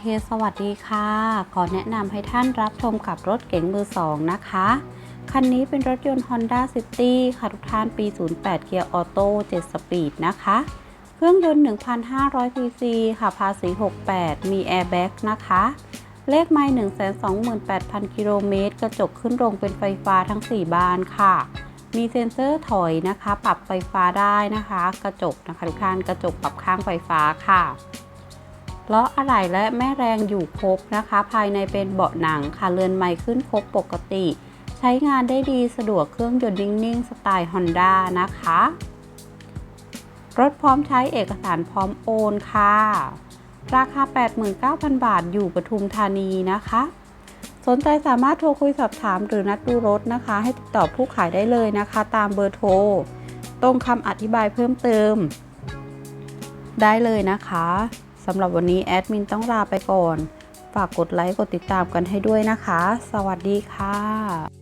เคสวัสดีค่ะ ขอแนะนำให้ท่านรับชมกับรถเก๋งมือสองนะคะ คันนี้เป็นรถยนต์ Honda City ค่ะทุกท่านปี 08 เกียร์ออโต้7สปีดนะคะ เครื่องยนต์ 1,500 cc ค่ะภาษี 68 มีแอร์แบ็กนะคะ เลขไมล์128,000 กิโลเมตร กระจกขึ้นลงเป็นไฟฟ้าทั้ง 4 บานค่ะ มีเซ็นเซอร์ถอยนะคะ ปรับไฟฟ้าได้นะคะ กระจกนะคะทุกท่านกระจกปรับข้างไฟฟ้าค่ะ ล้ออะไหล่และแม่แรงอยู่ครบนะคะ ภายในเป็นเบาะหนังค่ะเรือนไม้ขึ้นครบปกติ ใช้งานได้ดีสะดวกเครื่องยนต์นิ่งๆ สไตล์ Honda นะคะ รถพร้อมใช้เอกสารพร้อมโอนค่ะ ราคา 89,000 บาทอยู่ปทุมธานีนะคะ สนใจสามารถโทรคุยสอบถามหรือนัดดูรถนะคะ ให้ติดต่อผู้ขายได้เลยนะคะ ตามเบอร์โทรตรงคำอธิบายเพิ่มเติม ได้เลยนะคะ สำหรับวันนี้แอดมินต้องลาไปก่อน ฝากกดไลค์กดติดตามกันให้ด้วยนะคะ สวัสดีค่ะ